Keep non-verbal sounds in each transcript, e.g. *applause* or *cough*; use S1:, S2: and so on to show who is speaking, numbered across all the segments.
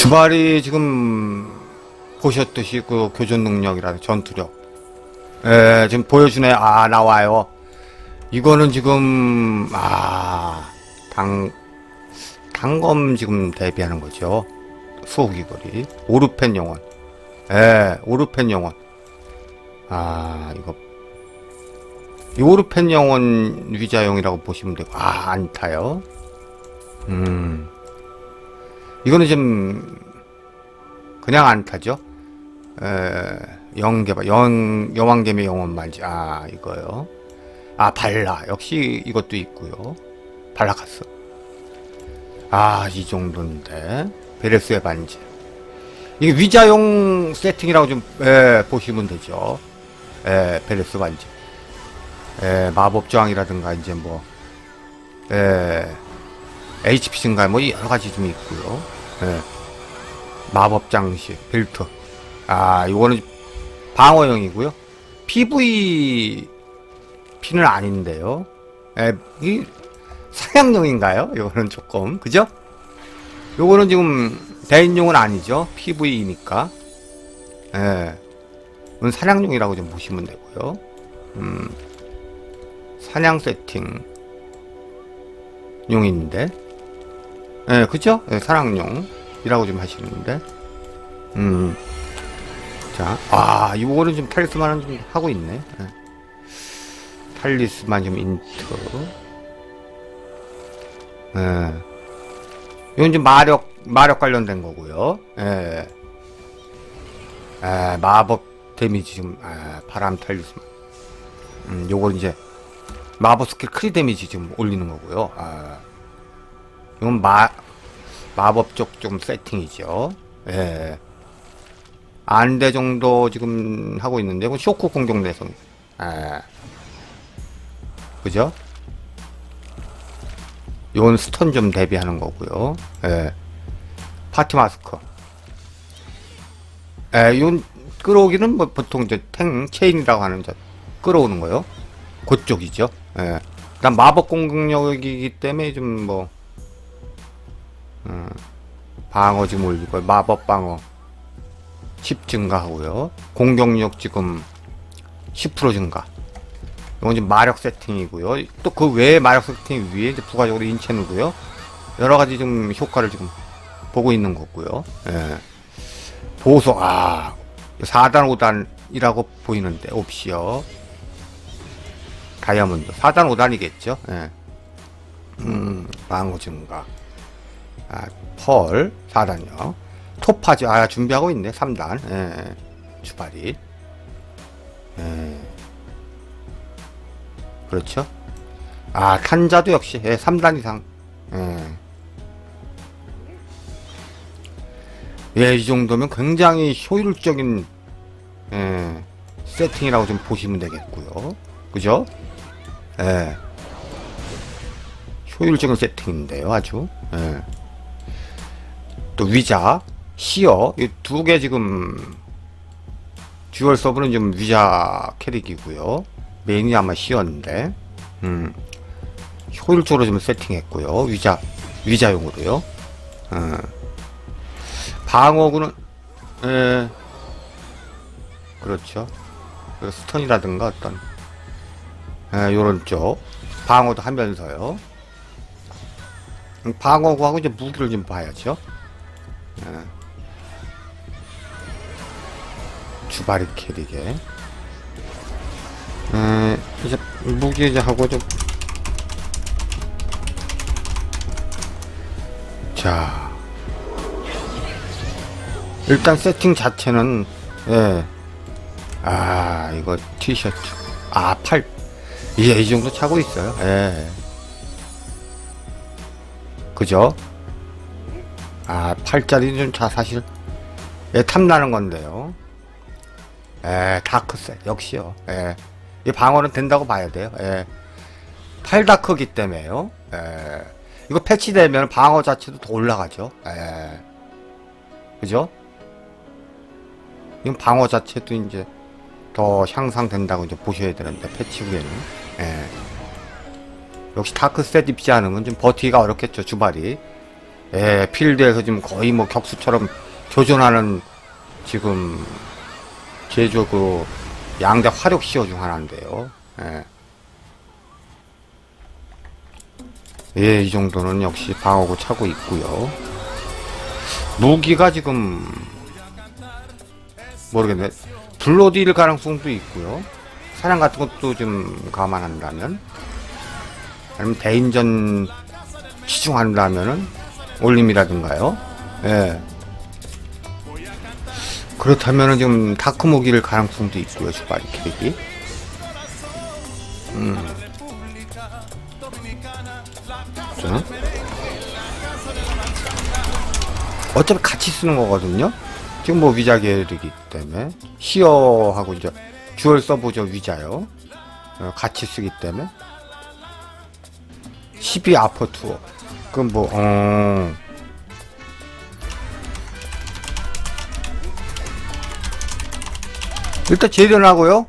S1: 주발이 지금 보셨듯이 그 교전 능력이라든 전투력. 예, 지금 보여주네. 아 나와요. 이거는 지금 아당 단검 지금 대비하는 거죠. 수호기거리. 오르펜 영혼. 예 오르펜 영혼. 아 이거. 이 오르펜 영혼 위자용이라고 보시면 되고 아 안 타요. 음 이거는 좀 그냥 안 타죠? 에 영개발 영 여왕개미 영혼 말지 아 이거요. 아 발라. 역시 이것도 있고요. 발라가스. 아이 정도인데. 베레스의 반지. 이게 위자용 세팅이라고 좀 예, 보시면 되죠. 예, 베레스 반지. 예, 마법 저항이라든가 이제 뭐 예, HP 증가 뭐 여러 가지 좀 있고요 예, 마법 장식 벨트 아 이거는 방어용이고요. PV 피는 아닌데요. 예, 이 사냥용인가요? 이거는 조금. 그죠? 요거는 지금 대인용은 아니죠. PV니까. 예, 이건 사냥용이라고 좀 보시면 되고요. 음, 사냥 세팅 용인데 예, 그죠? 예, 사냥용이라고 좀 하시는데 음. 자, 아, 이거는 좀 탈리스만은 좀 하고 있네. 예. 탈리스만 좀 인트. 예. 이건 좀 마력, 마력 관련된 거고요. 예. 예, 마법 데미지 좀, 아, 바람 탈리스만. 음, 요걸 이제, 마법 스킬 크리 데미지 좀 올리는 거고요. 아. 이건 마, 마법 쪽좀 세팅이죠. 예. 안대 정도 지금 하고 있는데, 이건 쇼크 공격 내성. 예. 그죠? 요건 스턴 좀 대비하는 거고요. 예. 파티 마스크. 예, 요 끌어오기는 뭐 보통 이제 탱 체인이라고 하는 저 끌어오는 거요. 그쪽이죠. 예. 그다음 마법 공격력이기 때문에 좀 뭐, 음, 방어 지금 올리고 마법 방어 10 증가하고요. 공격력 지금 10% 증가. 이건 지금 마력 세팅이고요. 또 그 외에 마력 세팅 위에 이제 부가적으로 인체누고요. 여러 가지 좀 효과를 지금 보고 있는 거고요. 예. 보석 아 4단 5단이라고 보이는데 옵시요. 다이아몬드 4단 5단이겠죠. 예. 음, 방어 증가. 아, 펄 4단이요. 토파즈 아 준비하고 있네 3단. 예. 주발이. 예. 그렇죠? 아, 탄자도 역시, 예, 3단 이상. 예. 예, 이 정도면 굉장히 효율적인, 예, 세팅이라고 좀 보시면 되겠고요. 그죠? 예. 효율적인 세팅인데요, 아주. 예. 또 위자, 시어, 이 두 개 지금, 듀얼 서브는 좀 위자 캐릭이고요. 메인이 아마 시였는데, 음, 효율적으로 좀 세팅했고요. 위자, 위자용으로요. 음. 방어구는, 예, 그렇죠. 그 스턴이라든가 어떤, 예, 요런 쪽. 방어도 하면서요. 음, 방어구하고 이제 무기를 좀 봐야죠. 예. 주바리 캐릭에. 에, 이제 무기 이제 하고 좀. 자. 일단 세팅 자체는, 예. 아, 이거 티셔츠. 아, 팔. 이제 이 정도 차고 있어요. 예. 그죠? 아, 팔짜리 좀 자, 사실. 예, 탐나는 건데요. 예, 다크셋. 역시요. 예. 이 방어는 된다고 봐야 돼요. 예. 8다크기 때문에요. 예. 이거 패치되면 방어 자체도 더 올라가죠. 예. 그죠? 이건 방어 자체도 이제 더 향상된다고 이제 보셔야 되는데, 패치 후에는. 예. 역시 다크셋 입지 않으면 좀 버티기가 어렵겠죠, 주발이. 예, 필드에서 지금 거의 뭐 격수처럼 교전하는 지금 제주 그 양대 화력 시어 중 하나인데요. 예. 예, 이 정도는 역시 방어구 차고 있고요. 무기가 지금 모르겠네. 블로디일 가능성도 있고요. 사냥 같은 것도 좀 감안한다면 아니면 대인전 치중한다면은 올림이라든가요. 예. 그렇다면은 지금 다크 무기일 가능성도 있고요. 주바리 캐릭이. 음. 저는 어차피 같이 쓰는 거거든요. 지금 뭐 위자 계열이기 때문에 시어하고 이제 듀얼 서브죠 위자요. 어, 같이 쓰기 때문에 12 아퍼 투어. 그럼 뭐 어. 일단 재련하고요.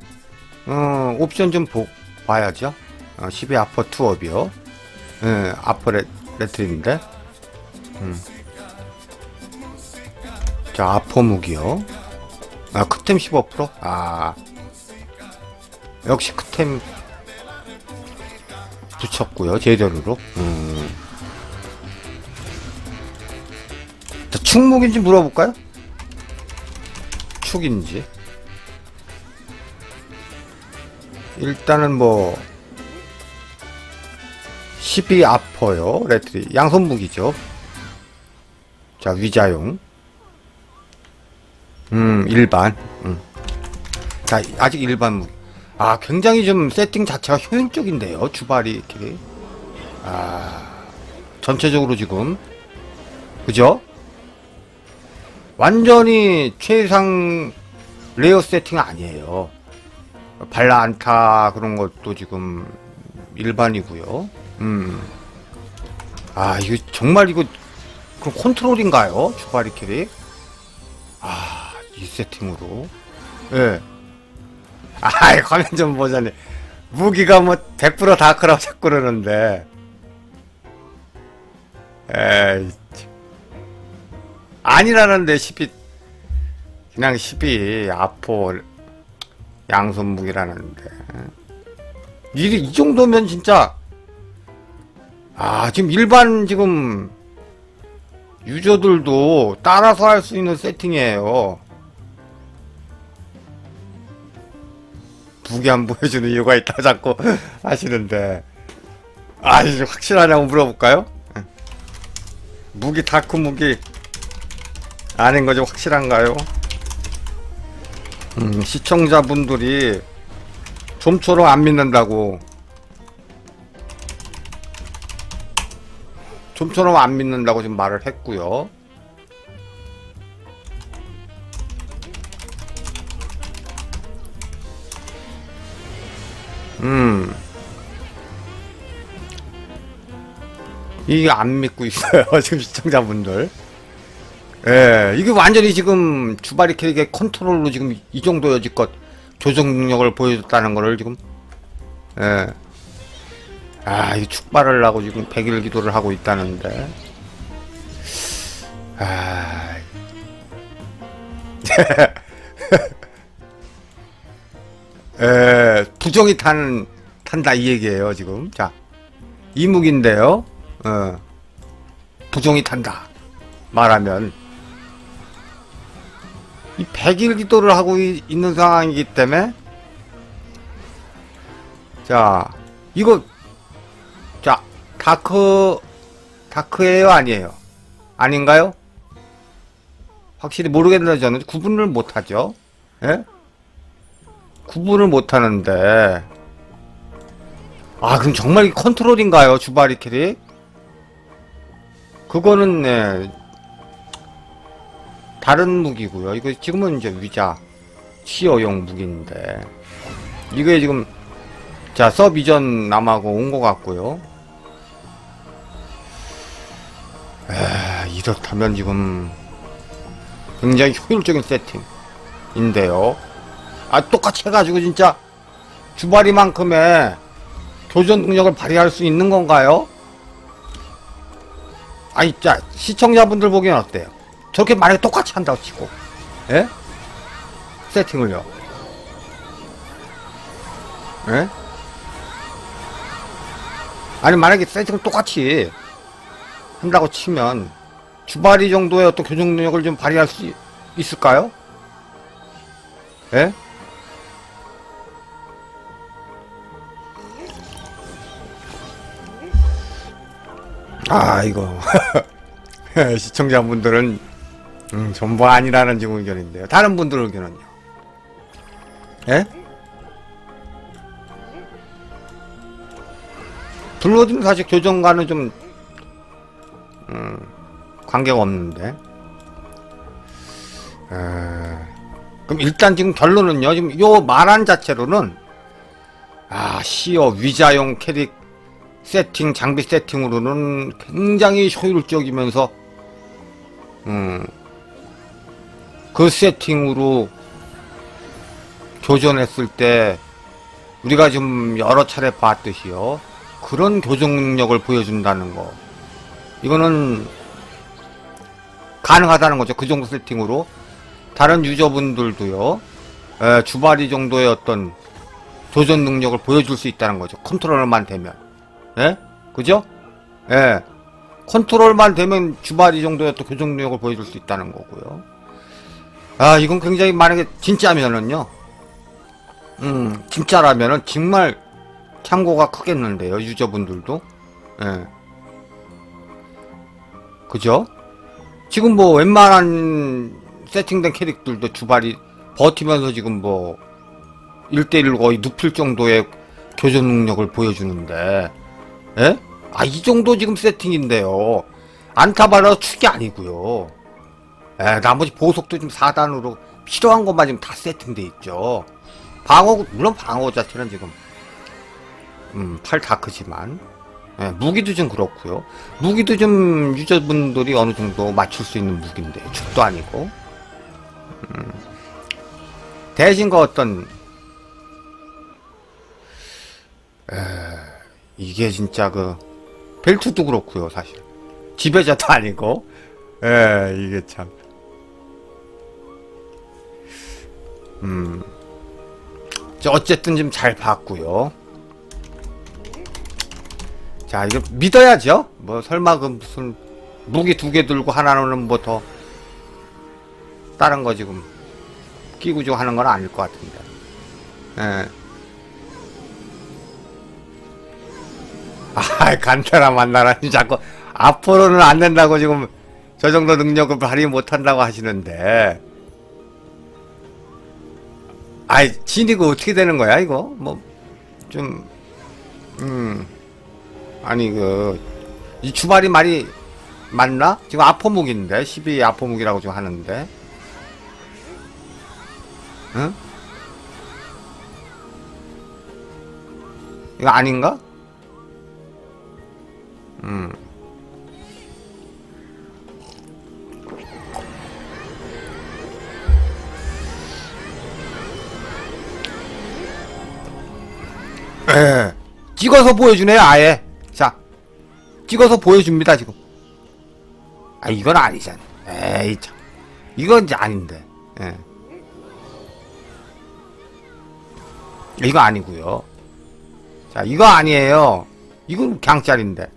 S1: 어, 옵션 좀 보, 봐야죠. 어, 12 아퍼 투업이요. 예, 아퍼 레, 레트인데. 음. 자, 아퍼 무기요. 아, 크템 15%? 아. 역시 크템 붙였고요. 제대로로. 음. 축무기인지 물어볼까요? 축인지. 일단은 뭐, 12 아퍼요. 레트리. 양손 무기죠. 자, 위자용. 음, 일반. 음. 자, 아직 일반 무기. 아, 굉장히 좀 세팅 자체가 효율적인데요. 주발이 이렇게. 아, 전체적으로 지금. 그죠? 완전히 최상 레어 세팅 아니에요. 발라 안타 그런 것도 지금 일반이고요. 음. 아, 이거 정말 이거 그럼 컨트롤인가요? 주바리 캐릭? 아, 이 세팅으로. 예. 아이, 화면 좀 보자니. 무기가 뭐, 100% 다크라고 자꾸 그러는데. 에이, 참. 아니라는데, 12. 그냥 12, 아포, 양손 무기라는데. 이, 이 정도면 진짜, 아, 지금 일반 지금, 유저들도 따라서 할 수 있는 세팅이에요. 무기 안 보여주는 이유가 있다 자꾸 *laughs* 하시는데 아 이제 확실하냐고 물어볼까요? 응. 무기 다크 무기 아닌 거죠 확실한가요? 음, 시청자분들이 좀처럼 안 믿는다고 좀처럼 안 믿는다고 지금 말을 했고요. 음. 이게 안 믿고 있어요. *laughs* 지금 시청자분들. 예, 이게 완전히 지금 주바리 캐릭의 컨트롤로 지금 이 정도 여지껏 조정 능력을 보여줬다는 거를 지금, 예. 아, 이 축발을 하고 지금 백일 기도를 하고 있다는데. 아. 에, *laughs* 부정이 탄, 탄다 이 얘기예요 지금 자 이묵인데요 어, 부정이 탄다 말하면 이 백일 기도를 하고 이- 있는 상황이기 때문에 자 이거 자 다크 다크예요 아니에요 아닌가요 확실히 모르겠는데 저는 구분을 못하죠 예? 구분을 못 하는데. 아, 그럼 정말 이 컨트롤인가요? 주바리 캐릭? 그거는, 네. 다른 무기고요. 이거 지금은 이제 위자, 시어용 무기인데. 이게 지금, 자, 서브 이전 남하고 온 것 같고요. 에, 이렇다면 지금, 굉장히 효율적인 세팅인데요. 아 똑같이 해가지고 진짜 주바리만큼의 교전 능력을 발휘할 수 있는 건가요? 아니, 자, 시청자분들 보기엔 어때요? 저렇게 만약에 똑같이 한다고 치고, 예? 세팅을요. 예? 아니, 만약에 세팅을 똑같이 한다고 치면, 주바리 정도의 어떤 교정 능력을 좀 발휘할 수 있- 있을까요? 예? 아, 이거. *laughs* 시청자분들은, 음, 전부 아니라는 지금 의견인데요. 다른 분들 의견은요? 예? 블러드는 사실 교정과는 좀, 음, 관계가 없는데. 에... 그럼 일단 지금 결론은요. 지금 요 말한 자체로는 아 시어 위자용 캐릭 세팅 장비 세팅으로는 굉장히 효율적이면서 음, 그 세팅으로 교전했을 때 우리가 좀 여러 차례 봤듯이요. 그런 교정 능력을 보여준다는 거. 이거는 가능하다는 거죠. 그 정도 세팅으로. 다른 유저분들도요. 에, 주바리 정도의 어떤 교전 능력을 보여줄 수 있다는 거죠. 컨트롤만 되면. 예? 그죠? 예. 컨트롤만 되면 주바리 정도의 어떤 교전 능력을 보여줄 수 있다는 거고요. 아, 이건 굉장히 만약에 진짜면은요. 음, 진짜라면은 정말 참고가 크겠는데요. 유저분들도. 예. 그죠? 지금 뭐 웬만한 세팅된 캐릭들도 주발이 버티면서 지금 뭐 1대1로 거의 눕힐 정도의 교전 능력을 보여주는데 예? 아 이 정도 지금 세팅인데요 안타바라 축이 아니고요 예, 나머지 보석도 좀 4단으로 필요한 것만 지금 다 세팅돼 있죠. 방어 물론 방어 자체는 지금 음, 팔 다 크지만 예, 무기도 좀 그렇고요. 무기도 좀 유저분들이 어느 정도 맞출 수 있는 무기인데 축도 아니고. 음, 대신 그 어떤 에, 이게 진짜 그 벨트도 그렇고요 사실. 지배자도 *laughs* 아니고. 에 이게 참 음. 자, 어쨌든 좀잘 봤고요. 자, 이거 믿어야죠. 뭐 설마 그 무슨 무기 두 개 들고 하나는 뭐 더 다른 거 지금 끼고 좀 하는 건 아닐 것 같은데. 예. *laughs* 아, 간테라 만나라니 자꾸 앞으로는 안 된다고 지금 저 정도 능력을 발휘 못 한다고 하시는데. 아이, 진이가 어떻게 되는 거야, 이거? 뭐, 좀, 음. 아니 그 이 주발이 말이 맞나? 지금 아포묵인데 12 아포묵이라고 지금 하는데 응? 이거 아닌가? 음. 에 찍어서 보여주네요 아예. 자 찍어서 보여줍니다 지금. 아 이건 아니잖아. 에이 참. 이건 이제 아닌데. 예. 이거 아니고요. 자 이거 아니에요. 이건 강짜리인데.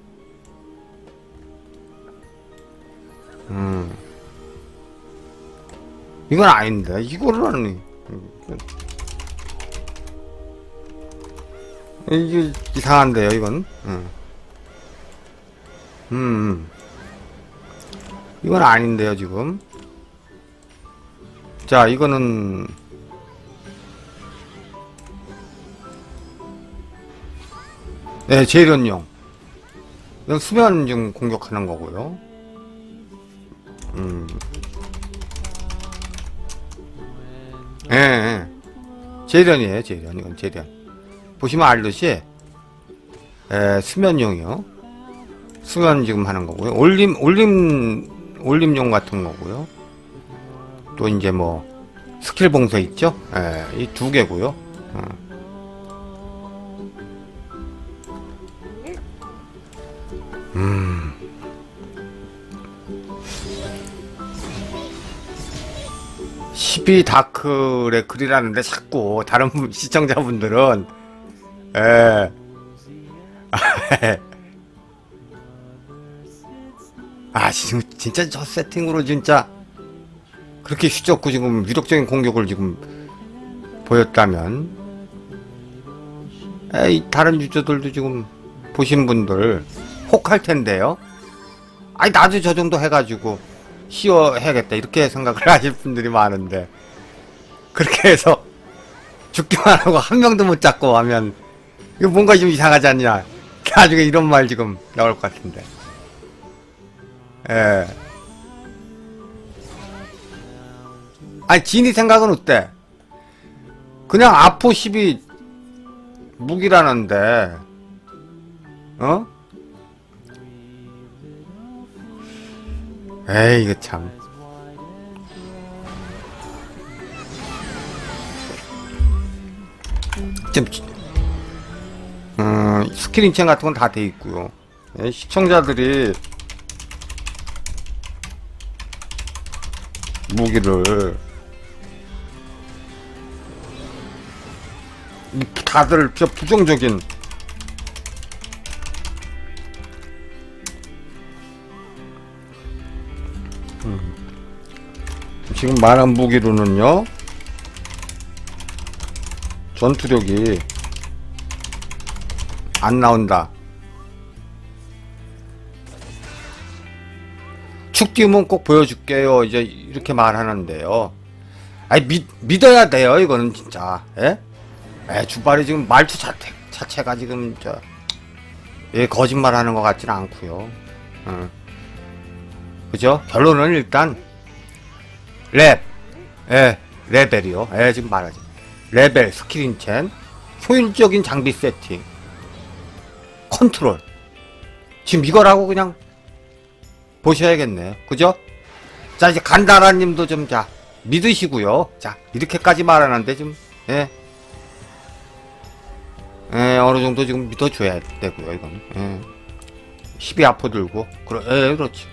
S1: 음. 이건 아닌데. 이거는 이 게 이상한데요 이건 음. 음. 이건 아닌데요, 지금. 자, 이거는. 네, 재련용. 이건 수면 좀 공격하는 거고요. 음. 예, 예. 재련이에요, 재련. 이건 재련. 보시면 알듯이 에, 수면용이요. 수면 지금 하는 거고요. 올림 올림 올림용 같은 거고요. 또 이제 뭐 스킬 봉쇄 있죠? 이 두 개고요. 어. 음. 시비 다크레클이라는데 자꾸 다른 시청자분들은 에 *laughs* 아 지금 진짜 저 세팅으로 진짜 그렇게 휘젓고 지금 위력적인 공격을 지금 보였다면 에이 다른 유저들도 지금 보신 분들 혹할 텐데요. 아니 나도 저 정도 해가지고 쉬어 해야겠다. 이렇게 생각을 *laughs* 하실 분들이 많은데. 그렇게 해서 *laughs* 죽기만 하고 한 명도 못 잡고 하면 이거 뭔가 좀 이상하지 않냐? *laughs* 나중에 이런 말 지금 나올 것 같은데. 예. 아니 진이 생각은 어때? 그냥 아포 10이 무기라는데. 어? 에이 이거 참. 좀, 음, 스킬 인챈 같은 건 다 돼 있고요. 예, 시청자들이 무기를 이 다들 저 부정적인 음. 지금 말한 무기로는요 전투력이 안 나온다. 축 띄우면 꼭 보여줄게요. 이제 이렇게 말하는데요. 아니 믿, 믿어야 돼요. 이거는 진짜. 예? 에 주발이 지금 말투 자체, 자체가 지금 저 예, 거짓말하는 것 같지는 않고요. 어. 그죠? 결론은 일단 랩, 예, 레벨이요. 예, 지금 말하지. 레벨, 스킬 인챈, 효율적인 장비 세팅, 컨트롤. 지금 이거라고 그냥 보셔야겠네요. 그죠? 자, 이제 간다라 님도 좀, 자, 믿으시고요. 자, 이렇게까지 말하는데 좀, 예. 예, 어느 정도 지금 믿어줘야 되고요, 이건. 예. 12 아포 들고. 그러, 예, 그렇지.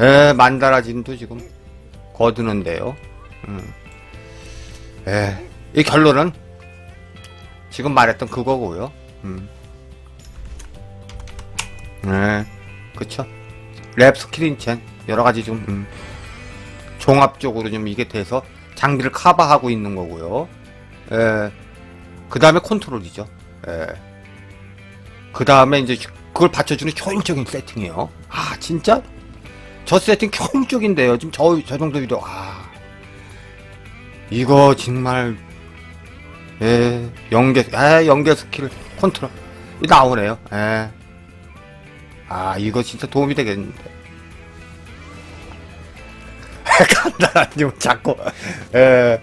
S1: 예, 만다라진도 지금 거두는데요. 음. 예, 이 결론은 지금 말했던 그거고요. 음. 네, 그쵸. 랩 스크린첸 여러 가지 좀 음. 종합적으로 좀 이게 돼서 장비를 커버하고 있는 거고요. 예. 그 다음에 컨트롤이죠. 예. 그 다음에 이제 그걸 받쳐주는 효율적인 세팅이에요. 아 진짜 저 세팅 효율적인데요. 지금 저, 저 정도 위로 아 이거 정말 예 연계 아 연계 스킬 컨트롤 이 나오네요. 예. 아 이거 진짜 도움이 되겠는데. *laughs* 간단하님 자꾸 예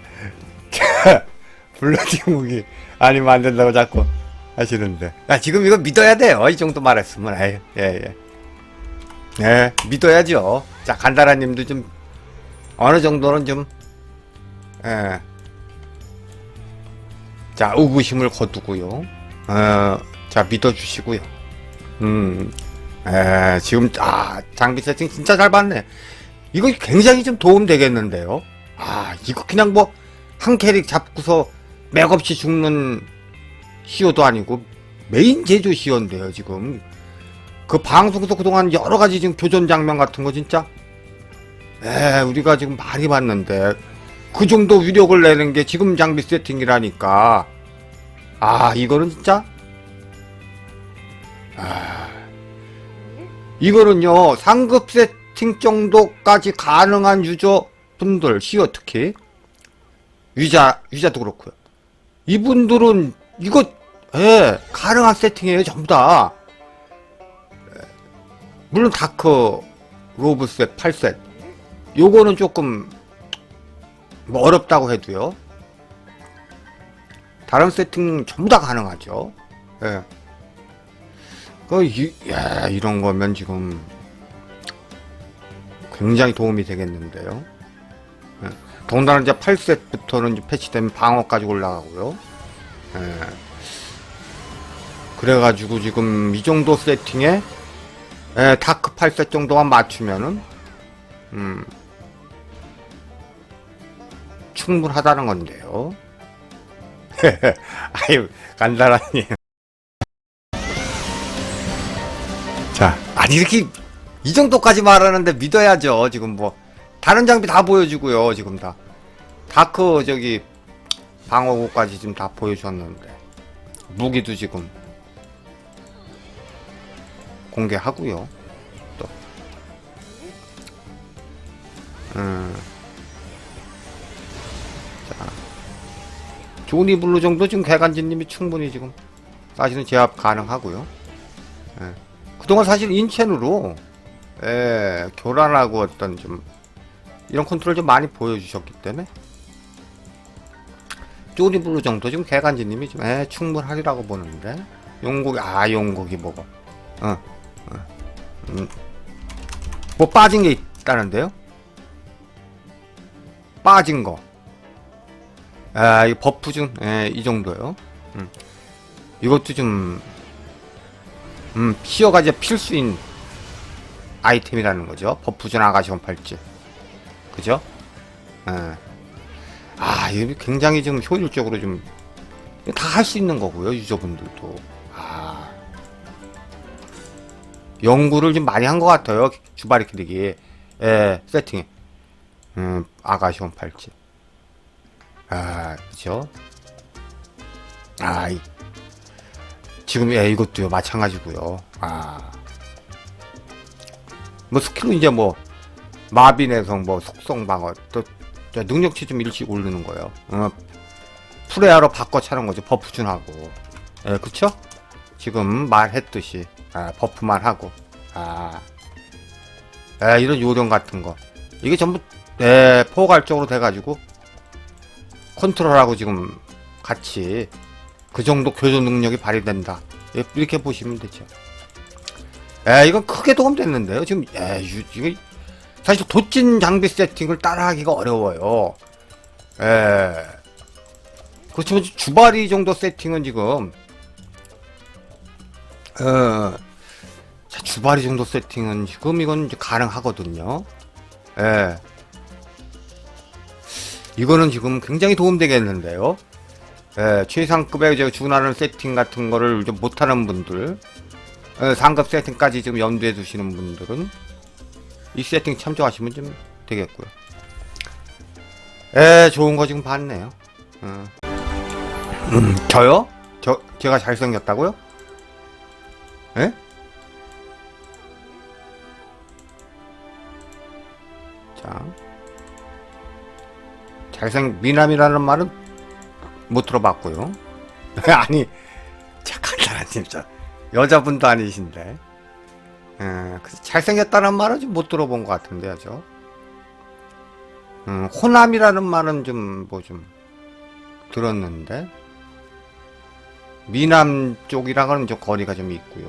S1: *laughs* 블러디 무기 아니면 안 된다고 자꾸 하시는데. 아 지금 이거 믿어야 돼요. 이 정도 말했으면 아예 예. 예, 믿어야죠. 자, 간다라님도 좀, 어느 정도는 좀, 예. 자, 의구심을 거두고요. 어, 자, 믿어주시고요. 음, 에, 지금, 아, 장비 세팅 진짜 잘 봤네. 이거 굉장히 좀 도움 되겠는데요. 아, 이거 그냥 뭐, 한 캐릭 잡고서 맥없이 죽는 시오도 아니고, 메인 제조 시오인데요, 지금. 그 방송에서 그동안 여러 가지 지금 교전 장면 같은 거 진짜 에 우리가 지금 많이 봤는데 그 정도 위력을 내는 게 지금 장비 세팅이라니까 아 이거는 진짜 아 이거는요 상급 세팅 정도까지 가능한 유저 분들 시어 특히 유자 유자도 그렇고요. 이분들은 이거 예 가능한 세팅이에요 전부 다. 물론 다크 로브셋 8셋. 요거는 조금 뭐 어렵다고 해도요. 다른 세팅 전부 다 가능하죠. 예. 그, 이, 야, 이런 거면 지금 굉장히 도움이 되겠는데요 예. 더군다나 이제 8셋부터는 이제 패치되면 방어까지 올라가고요 예. 그래가지고 지금 이 정도 세팅에 예, 다크 8셋 정도만 맞추면은, 음. 충분하다는 건데요. *laughs* 아유, 간단하니. 아니, 이렇게, 이 정도까지 말하는데 믿어야죠. 지금 뭐, 다른 장비 다 보여주고요. 지금 다. 다크, 저기, 방어구까지 지금 다 보여줬는데. 무기도 지금, 공개하고요. 또. 음. 자. 조니 블루 정도 지금 개간지님이 충분히 지금 사실은 제압 가능하고요. 예. 그동안 사실 인첸으로 예, 교란하고 어떤 좀 이런 컨트롤 좀 많이 보여주셨기 때문에 조니 블루 정도 지금 개간지님이 좀 예, 충분하리라고 보는데 용국이 아 용국이 뭐고 어, 어. 음. 뭐 빠진 게 있다는데요? 빠진 거. 아, 이 버프 중, 예, 이 정도요. 음. 이것도 좀, 음, 피어가 이제 필수인 아이템이라는 거죠. 버프 중 아가시온 팔찌. 그죠? 예. 아, 이거 굉장히 좀 효율적으로 좀, 다 할 수 있는 거고요, 유저분들도. 아. 연구를 좀 많이 한 것 같아요. 주바리 키릭이. 예, 세팅에. 음, 아가시온 팔찌. 아, 그죠? 아, 이, 지금, 예, 이것도요, 마찬가지고요 아. 뭐, 스킬은 이제 뭐, 마비 내성, 뭐, 속성 방어, 또, 저 능력치 좀 일찍 오르는 거예요. 어, 프레아로 바꿔 차는 거죠. 버프 준하고. 예, 그쵸? 지금 말했듯이, 아, 버프만 하고, 아. 예, 이런 요령 같은 거. 이게 전부, 예, 포괄적으로 돼 가지고, 컨트롤하고 지금 같이 그 정도 교전 능력이 발휘된다. 예, 이렇게 보시면 되죠. 에, 이건 크게 도움됐는데요. 지금, 에, 유, 이거, 사실 도찐 장비 세팅을 따라하기가 어려워요. 에, 그렇지만 주바리 정도 세팅은 지금, 어, 자, 주바리 정도 세팅은 지금 이건 이제 가능하거든요. 예. 이거는 지금 굉장히 도움되겠는데요. 예, 최상급의 이제 준하는 세팅 같은 거를 이제 못하는 분들, 예, 상급 세팅까지 지금 염두에 두시는 분들은 이 세팅 참조하시면 좀 되겠고요. 예, 좋은 거 지금 봤네요. 음, 음, 저요? 저, 제가 잘생겼다고요? 예? 자. 잘생 미남이라는 말은 못 들어봤고요. *laughs* 아니 착한 사람님 진짜 여자분도 아니신데 에, 그래서 잘생겼다는 말은 좀 못 들어본 것 같은데요, 저. 음, 호남이라는 말은 좀 뭐 좀 들었는데 미남 쪽이랑은 좀 거리가 좀 있고요.